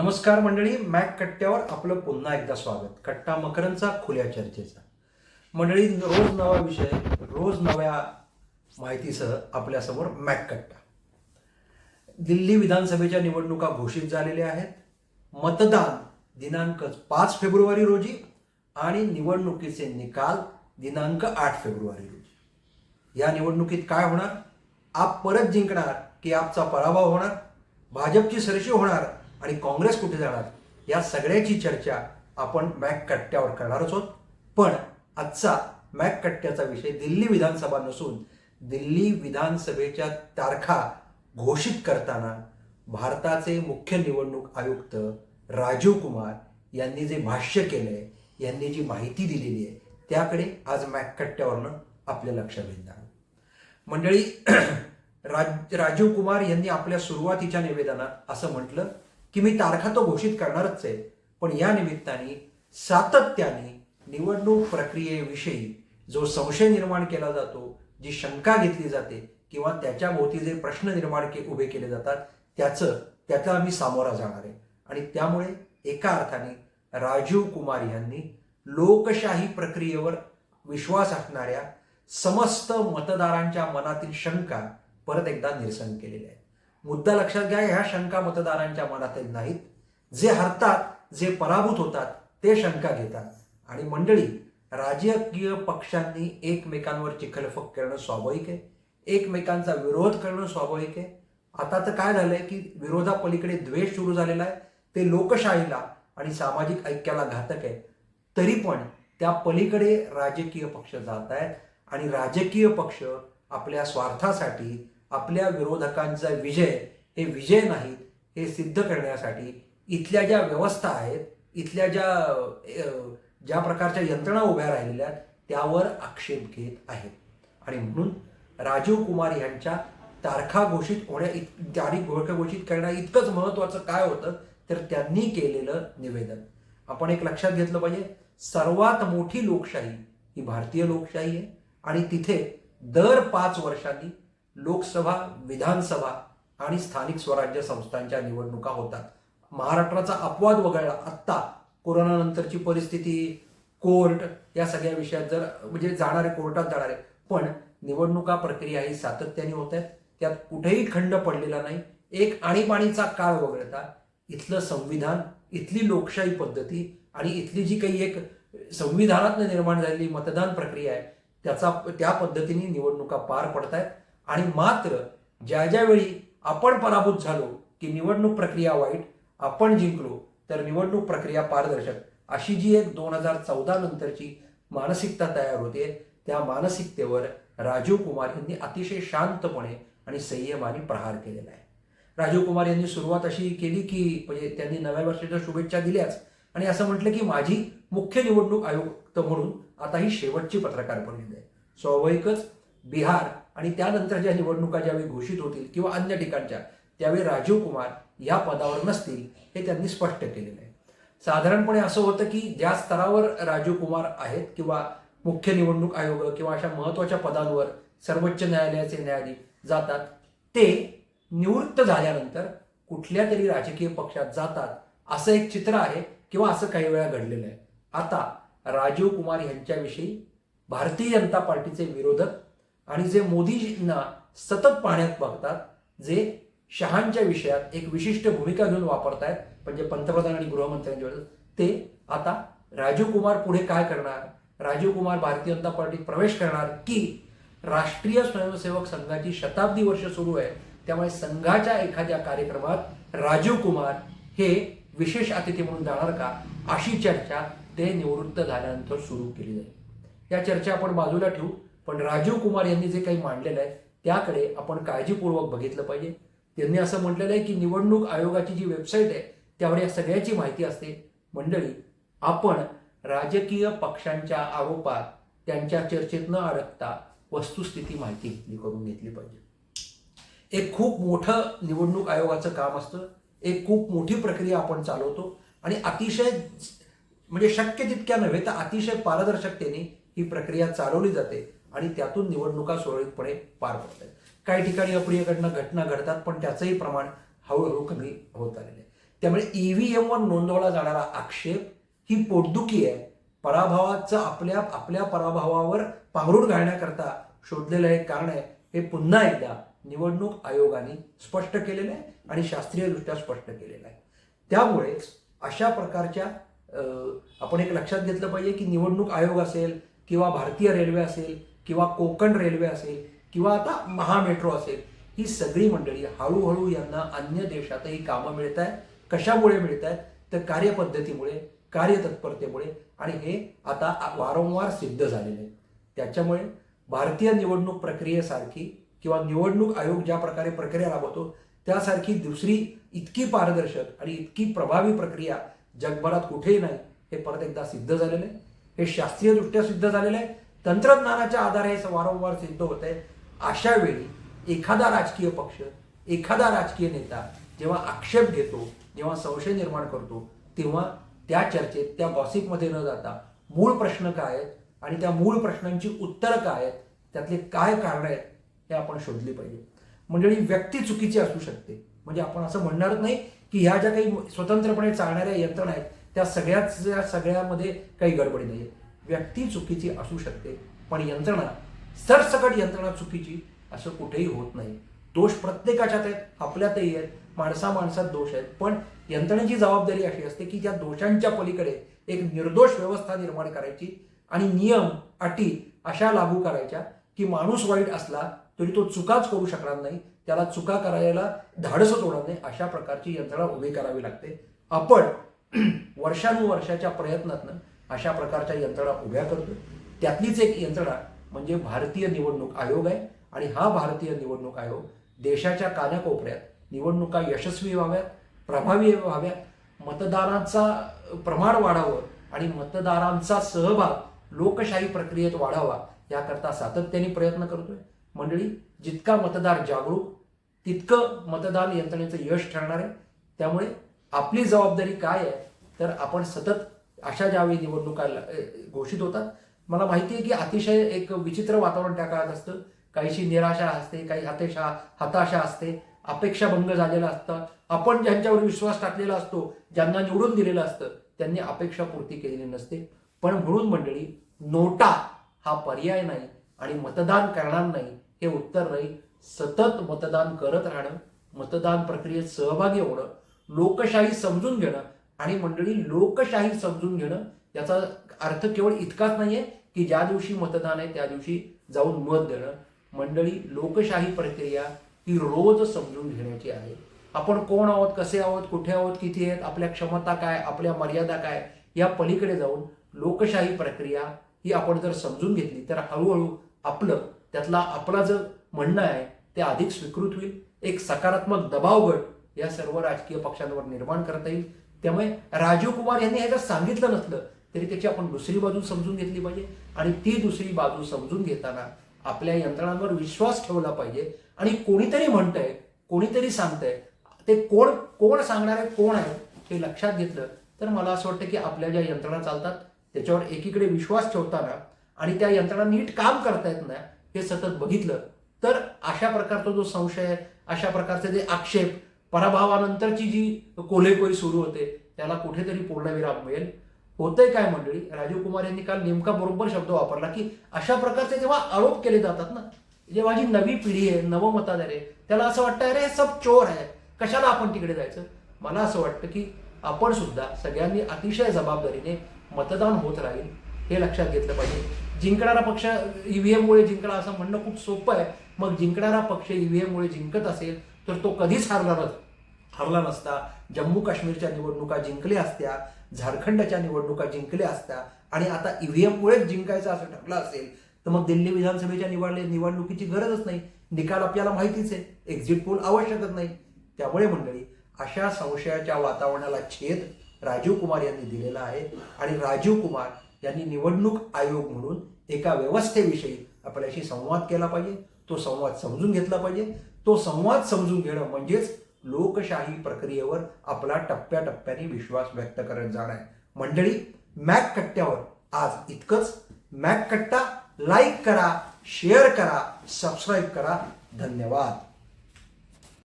नमस्कार मंडळी मॅक कट्ट्यावर आपलं पुन्हा एकदा स्वागत. कट्टा मकरांचा खुल्या चर्चेचा. मंडळी रोज नवा विषय रोज नव्या माहितीसह आपल्यासमोर मॅक कट्टा. दिल्ली विधानसभेच्या निवडणुका घोषित झालेल्या आहेत. मतदान दिनांक पाच फेब्रुवारी रोजी आणि निवडणुकीचे निकाल दिनांक आठ फेब्रुवारी रोजी. या निवडणुकीत काय होणार? आप परत जिंकणार की आपचा पराभव होणार? भाजपची सरशी होणार आणि काँग्रेस कुठे जाणार? या सगळ्याची चर्चा आपण मॅक कट्ट्यावर करणारच आहोत. पण आजचा मॅक कट्ट्याचा विषय दिल्ली विधानसभा नसून दिल्ली विधानसभेच्या तारखा घोषित करताना भारताचे मुख्य निवडणूक आयुक्त राजीव कुमार यांनी जे भाष्य केलंय यांनी जी माहिती दिलेली आहे त्याकडे आज मॅककट्ट्यावरनं आपल्या लक्ष वेधणार मंडळी राज राजीव कुमार यांनी आपल्या सुरुवातीच्या निवेदनात असं म्हटलं की मी तारखा तो घोषित करणारच आहे पण या निमित्ताने सातत्याने निवडणूक प्रक्रियेविषयी जो संशय निर्माण केला जातो जी शंका घेतली जाते किंवा त्याच्याभोवती जे प्रश्न निर्माण के उभे केले जातात त्याचं त्याचा आम्ही सामोरा जाणार आहे. आणि त्यामुळे एका अर्थाने राजीव कुमार यांनी लोकशाही प्रक्रियेवर विश्वास असणाऱ्या समस्त मतदारांच्या मनातील शंका परत एकदा निरसन केलेल्या आहे मुद्दा लक्षात घ्या ह्या शंका मतदारांच्या मनातील नाहीत. जे हरतात जे पराभूत होतात ते शंका घेतात. आणि मंडळी राजकीय पक्षांनी एकमेकांवर चिखलफक करणं स्वाभाविक आहे. एकमेकांचा विरोध करणं स्वाभाविक आहे. आता तर काय झालंय की विरोधापलीकडे द्वेष सुरू झालेला आहे. ते लोकशाहीला आणि सामाजिक ऐक्याला घातक आहे. तरी पण त्या पलीकडे राजकीय पक्ष जात आहेत आणि राजकीय पक्ष आपल्या स्वार्थासाठी आपल्या विरोधकांचा विजय हे विजय नाहीत हे सिद्ध करण्यासाठी इथल्या ज्या व्यवस्था आहेत इथल्या ज्या ज्या प्रकारच्या यंत्रणा उभ्या राहिलेल्या आहेत त्यावर आक्षेप घेत आहेत. आणि म्हणून राजीव कुमार यांच्या तारखा घोषित होण्या इत तारीख घोष- घोषित करण्या इतकंच महत्वाचं काय होतं तर त्यांनी केलेलं निवेदन. आपण एक लक्षात घेतलं पाहिजे सर्वात मोठी लोकशाही ही भारतीय लोकशाही आहे. आणि तिथे दर पाच वर्षांनी लोकसभा विधानसभा आणि स्थानिक स्वराज्य संस्थांच्या निवडणुका होतात. महाराष्ट्राचा अपवाद वगळला आत्ता कोरोनानंतरची परिस्थिती कोर्ट या सगळ्या विषयात जर म्हणजे जाणारे कोर्टात जाणारे पण निवडणुका प्रक्रिया ही सातत्याने होत आहेत. त्यात कुठेही खंड पडलेला नाही. एक आणीबाणीचा काळ वगळता इथलं संविधान इथली लोकशाही पद्धती आणि इथली जी काही एक संविधानातनं निर्माण झालेली मतदान प्रक्रिया आहे त्याचा त्या पद्धतीने निवडणुका पार पडत आहेत आणि मात्र ज्या ज्यावेळी आपण पराभूत झालो की निवडणूक प्रक्रिया वाईट आपण जिंकलो तर निवडणूक प्रक्रिया पारदर्शक. अशी जी एक दोन हजार चौदा नंतरची मानसिकता तयार होते त्या मानसिकतेवर राजीव कुमार यांनी अतिशय शांतपणे आणि संयमाने प्रहार केलेला आहे. राजीव कुमार यांनी सुरुवात अशी केली की म्हणजे त्यांनी नव्या वर्षाच्या शुभेच्छा दिल्याच. आणि असं म्हटलं की माझी मुख्य निवडणूक आयुक्त म्हणून आता ही शेवटची पत्रकार परिषद आहे. स्वाभाविकच बिहार आणि त्यानंतर ज्या निवडणुका ज्यावेळी घोषित होतील किंवा अन्य ठिकाणच्या त्यावेळी राजीव कुमार या पदावर नसतील हे त्यांनी स्पष्ट केलेलं आहे. साधारणपणे असं होतं की ज्या स्तरावर राजीव कुमार आहेत किंवा मुख्य निवडणूक आयोग किंवा अशा महत्त्वाच्या पदांवर सर्वोच्च न्यायालयाचे न्यायाधीश जातात ते निवृत्त झाल्यानंतर कुठल्या तरी राजकीय पक्षात जातात असं एक चित्र आहे किंवा असं काही वेळा घडलेलं आहे. आता राजीव कुमार यांच्याविषयी भारतीय जनता पार्टीचे विरोधक आणि जे मोदीजींना सतत पाहण्यात बघतात जे शहांच्या विषयात एक विशिष्ट भूमिका घेऊन वापरतायत म्हणजे पंतप्रधान आणि गृहमंत्र्यांच्या ते आता राजीव कुमार पुढे काय करणार? राजीव कुमार भारतीय जनता पार्टीत प्रवेश करणार की राष्ट्रीय स्वयंसेवक संघाची शताब्दी वर्ष सुरू आहे त्यामुळे संघाच्या एखाद्या कार्यक्रमात राजीव कुमार हे विशेष अतिथी म्हणून जाणार का? अशी चर्चा ते निवृत्त झाल्यानंतर सुरू केली जाईल. या चर्चा आपण बाजूला ठेवू. पण राजीव कुमार यांनी जे काही मांडलेलं आहे त्याकडे आपण काळजीपूर्वक बघितलं पाहिजे. त्यांनी असं म्हटलेलं आहे की निवडणूक आयोगाची जी वेबसाईट आहे त्यावर या सगळ्याची माहिती असते. मंडळी आपण राजकीय पक्षांच्या आरोपात त्यांच्या चर्चेत न अडकता वस्तुस्थिती माहिती घेतली करून घेतली पाहिजे. एक खूप मोठं निवडणूक आयोगाचं काम असतं. एक खूप मोठी प्रक्रिया आपण चालवतो. आणि अतिशय म्हणजे शक्य तितक्या नव्हे तर अतिशय पारदर्शकतेने ही प्रक्रिया चालवली जाते. आणि त्यातून निवडणुका सुरळीतपणे पार पडतात. काही ठिकाणी अप्रिय घटना घडतात पण त्याचंही प्रमाण हळूहळू कमी होत आलेलं आहे. त्यामुळे ईव्हीएमवर नोंदवला जाणारा आक्षेप ही पोटदुखी आहे. पराभवाचं आपल्या आपल्या पराभवावर पांघरूण घालण्याकरता शोधलेलं एक कारण आहे. हे पुन्हा एकदा निवडणूक आयोगाने स्पष्ट केलेलं आहे आणि शास्त्रीयदृष्ट्या स्पष्ट केलेलं आहे. त्यामुळे अशा प्रकारच्या आपण एक लक्षात घेतलं पाहिजे की निवडणूक आयोग असेल किंवा भारतीय रेल्वे असेल किंवा कोकण रेल्वे असेल किंवा आता महामेट्रो असेल ही सगळी मंडळी हळूहळू यांना अन्य देशातही कामं मिळत आहेत कशामुळे मिळत आहेत तर कार्यपद्धतीमुळे कार्यतत्परतेमुळे आणि हे आता वारंवार सिद्ध झालेले आहे त्याच्यामुळे भारतीय निवडणूक प्रक्रियेसारखी किंवा निवडणूक आयोग ज्या प्रकारे प्रक्रिया राबवतो त्यासारखी दुसरी इतकी पारदर्शक आणि इतकी प्रभावी प्रक्रिया जगभरात कुठेही नाही हे परत एकदा सिद्ध झालेलं आहे. हे शास्त्रीयदृष्ट्या सिद्ध झालेलं आहे. तंत्रज्ञानाच्या आधारे हे वारंवार सिद्ध होत आहे अशा वेळी एखादा राजकीय पक्ष एखादा राजकीय नेता जेव्हा आक्षेप घेतो जेव्हा संशय निर्माण करतो तेव्हा त्या चर्चेत त्या गॉसिपमध्ये न जाता मूळ प्रश्न काय आहेत आणि त्या मूळ प्रश्नांची उत्तरं काय आहेत त्यातले काय कारण आहेत हे आपण शोधली पाहिजे. मंडळी व्यक्ती चुकीची असू शकते. म्हणजे आपण असं म्हणणारच नाही की ह्या ज्या काही स्वतंत्रपणे चालणाऱ्या यंत्रणा आहेत त्या सगळ्याच सगळ्यामध्ये काही गडबडी नाही आहे व्यक्ती चुकीची असू शकते पण यंत्रणा सरसकट यंत्रणा चुकीची असं कुठेही होत नाही. दोष प्रत्येकाच्यात आहेत आपल्यातही आहेत माणसा माणसात दोष आहेत. पण यंत्रणेची जबाबदारी अशी असते की त्या दोषांच्या पलीकडे एक निर्दोष व्यवस्था निर्माण करायची आणि नियम अटी अशा लागू करायच्या की माणूस वाईट असला तरी तो चुकाच करू शकणार नाही. त्याला चुका करायला धाडसच होणार नाही अशा प्रकारची यंत्रणा उभी करावी लागते. आपण वर्षानुवर्षाच्या प्रयत्नातनं अशा प्रकारच्या यंत्रणा उभ्या करतो त्यातलीच एक यंत्रणा म्हणजे भारतीय निवडणूक आयोग आहे आणि हा भारतीय निवडणूक आयोग देशाच्या कानाकोपऱ्यात निवडणुका यशस्वी व्हाव्यात प्रभावी व्हाव्यात. मतदारांचा प्रमाण वाढावं आणि मतदारांचा सहभाग लोकशाही प्रक्रियेत वाढावा याकरता सातत्याने प्रयत्न करतोय. मंडळी जितका मतदार जागरूक तितकं मतदान यंत्रणेचं यश ठरणार आहे. त्यामुळे आपली जबाबदारी काय आहे तर आपण सतत अशा ज्यावेळी निवडणुका घोषित होतात मला माहिती आहे की अतिशय एक विचित्र वातावरण त्या काळात असतं. काहीशी निराशा असते काही हतेशा हताशा असते अपेक्षाभंग झालेला असतं. आपण ज्यांच्यावर विश्वास टाकलेला असतो ज्यांना निवडून दिलेलं असतं त्यांनी अपेक्षा पूर्ती केलेली नसते. पण म्हणून मंडळी नोटा हा पर्याय नाही आणि मतदान करणार नाही हे उत्तर नाही. सतत मतदान करत राहणं मतदान प्रक्रियेत सहभागी होणं लोकशाही समजून घेणं आणि मंडळी लोकशाही समजून घेणं याचा अर्थ केवळ इतकाच नाहीये की ज्या दिवशी मतदान आहे त्या दिवशी जाऊन मत देणं. मंडळी लोकशाही प्रक्रिया ही रोज समजून घेण्याची आहे. आपण कोण आहोत कसे आहोत कुठे आहोत किती आहेत आपल्या क्षमता काय आपल्या मर्यादा काय या पलीकडे जाऊन लोकशाही प्रक्रिया ही आपण जर समजून घेतली तर हळूहळू आपलं त्यातला आपला जर म्हणणं आहे ते अधिक स्वीकृत होईल. एक सकारात्मक दबावगट या सर्व राजकीय पक्षांवर निर्माण करता येईल. त्यामुळे राजीव कुमार यांनी ह्याचं सांगितलं नसलं तरी त्याची आपण दुसरी बाजू समजून घेतली पाहिजे. आणि ती दुसरी बाजू समजून घेताना आपल्या यंत्रणांवर विश्वास ठेवला पाहिजे. आणि कोणीतरी म्हणतंय कोणीतरी सांगतंय ते कोण कोण सांगणार आहे कोण आहे हे लक्षात घेतलं तर मला असं वाटतं की आपल्या ज्या यंत्रणा चालतात त्याच्यावर एकीकडे विश्वास ठेवताना आणि त्या यंत्रणा नीट काम करतायत ना हे सतत बघितलं तर अशा प्रकारचा जो संशय आहे अशा प्रकारचे जे आक्षेप पराभवानंतरची जी कोलेकोई सुरू होते त्याला कुठेतरी पूर्णविराम मिळेल. होतंय काय मंडळी राजीव कुमार यांनी काल नेमका बरोबर शब्द वापरला की अशा प्रकारचे जेव्हा आरोप केले जातात ना जेव्हा जी नवी पिढी आहे नवमतदार आहे त्याला असं वाटतं अरे सब चोर आहे कशाला आपण तिकडे जायचं? मला असं वाटतं की आपण सुद्धा सगळ्यांनी अतिशय जबाबदारीने मतदान होत राहील हे लक्षात घेतलं पाहिजे. जिंकणारा पक्ष ईव्हीएममुळे जिंकला असं म्हणणं खूप सोपं आहे. मग जिंकणारा पक्ष ईव्हीएममुळे जिंकत असेल तर तो कधीच हारणारच हरला नसता. जम्मू काश्मीरच्या निवडणुका जिंकल्या असत्या. झारखंडच्या निवडणुका जिंकल्या असत्या. आणि आता ईव्हीएममुळेच जिंकायचं असं ठरलं असेल तर मग दिल्ली विधानसभेच्या निवडले निवडणुकीची गरजच नाही. निकाल आपल्याला माहितीच आहे. एक्झिट पोल आवश्यकच नाही. त्यामुळे मंडळी अशा संशयाच्या वातावरणाला छेद राजीव कुमार यांनी दिलेला आहे. आणि राजीव कुमार यांनी निवडणूक आयोग म्हणून एका व्यवस्थेविषयी आपल्याशी संवाद केला पाहिजे. तो संवाद समजून घेतला पाहिजे. तो संवाद समजून घेणं म्हणजेच लोकशाही प्रक्रियेवर आपला टप्प्याटप्प्याने विश्वास व्यक्त करत जाणं आहे. मंडळी मॅक कट्ट्यावर आज इतकंच. मॅक कट्टा लाईक करा शेअर करा सबस्क्राईब करा. धन्यवाद.